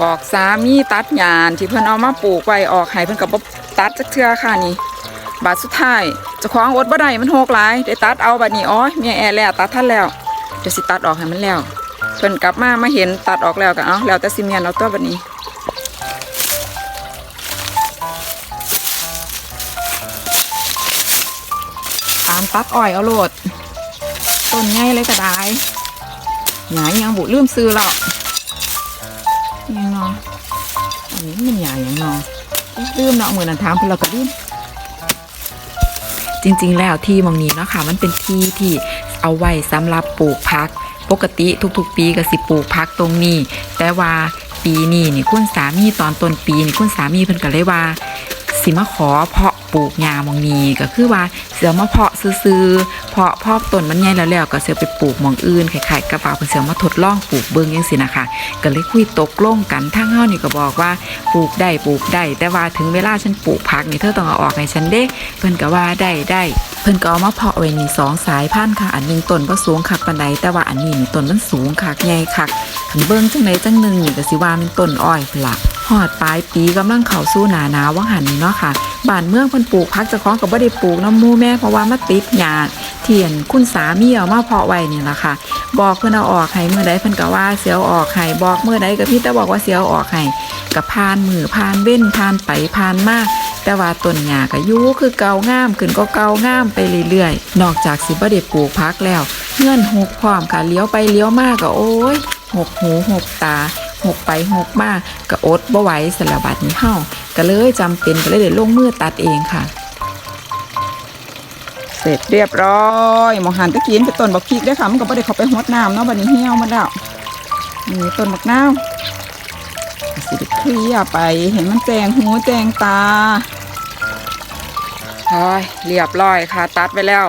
บอกสามีตัดยานที่เพิ่นเอามาปลูกไว้ออกให้เพิ่นก็บ่ตัดจักเทื่อค่ะนี่บาทสุดท้ายเจ้าของอดบ่ได้มันโหกหลายได้ตัดเอาบัดนี้อ๋อเมียแอแล้วตัดทันแล้วเดี๋ยวสิตัดออกให้มันแล้วเพิ่นกลับมามาเห็นตัดออกแล้วก็เอาแล้วแต่สิเมียนเอาตัวบัดนี้ตามตัดอ้อยเอาโลดต้นใหญ่เลยก็ได้หยายังบุลืมซื้อแล้ว ยังเนาะอันนี้มันหยายังเนาะลืมเนาะเหมือนันถามเพิ่นเราก็ลืมจริง ๆ แล้วที่มองนี้เนาะค่ะมันเป็นที่ที่เอาไว้สำหรับปลูกพัก ปกติทุกๆ ปีก็สิปลูกพักตรงนี้ แต่ว่าปีนี้นี่คุณสามีตอนต้นปีนี่คุณสามีเพิ่นก็เลยว่า สิมาขอเพาะปลูกหญ้ามองนี้ก็คือว่าเสือมาเพาะซื้อ เพาะพาะต้นมันใหญ่แล้วแล้วก็เสือไปปลูกหมองอื่นคล้ายๆกระเป๋าเพิ่นเสือมาทดลองปลูกเบิ่งจังซี่นะคะก็เลยคุยตกลงกันทางเฮานี่ก็บอกว่าปลูกได้ปลูกได้แต่ว่าถึงเวลาฉันปลูกผักนี่เธอต้องเอาออกให้ฉันเด้เพิ่นก็ว่าได้ได้เพิ่นก็เอามาเพาะไว้นี่สองสายพันธุ์ค่ะ อันหนึงต้นบ่สูงคักปานใดแต่ว่าอันนี้นี่ต้นมันสูงคักใหญ่คักคันเบิ่งจังไดจังหนึงนี่ก็สิว่ามันต้นอ้อยพุ่นล่ะฮอดปลายปีกำลังเข้าสู่หนาหนาวว่างหันนี่เนาะค่ะบ้านเมืองเพิ่นปลูกผักเจ้าของก็บ่ได้ปลูกน้ำมูแม่เพราะว่ามาติดหญ้า เทียนคุณสามีเอามาเพาะไว้นี่แหละค่ะ บอกเพิ่อนเอาออกให้มื้อใดเพิ่อนก็ว่าเสียเออกให้บอกเมื้อใดก็พี่แต่บอกว่าเสียเออกให้ก็ผ่านมือผ่านเว้นผ่านไปผ่านมาแต่ว่าต้นหญ้าก็ยู่คือเกางามขึ้นก็เกางามไปเรื่อยๆ นอกจากสิบ่ได้ปลูกผักแล้วเงินหกพร้อมค่ะเลี้ยวไปเลี้ยวมากก็โอ้ยหกหูหกตาหกไปหกมากก็อดบ่ไหวสละบัดนี้เฮาก็เลยจำเป็นก็เลยเดี๋ยวลงมือตัดเองค่ะ เสร็จเรียบร้อยหมอหันตะกี้นเป็นต้นบักพริกด้ค่ะมันก็ไม่ได้เขาไปหดน้ำเนาะบัดนี้เหี่ยวหมาแล้วนี่ต้นบักนาวสิเคลียไปเห็นมันแจงหูแจงตาโอ้ยเรียบร้อยค่ะ ตัดไปแล้ว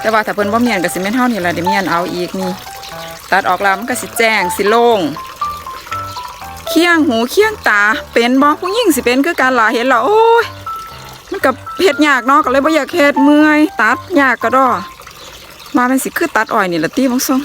แต่ว่าถ้าเพิ่นว่าเมียนก็สิแม่นเท่านี้แหละเดี๋ยวเมียนเอาอีกนี่ตัดออกแล้วมันก็สิแจงสิโล่งเคียงหูเคียงตาเป็นบ่ผู้หญิงสิเป็นคือการหลาเห็นแล้วโอ้ย มันกับเฮ็ดยากเนาะก็เลยบ่อยากเฮ็ดเมื่อย ตัดยากก็ดอมาเป็นสิคือตัดอ้อยนี่ละติบ่ส่ง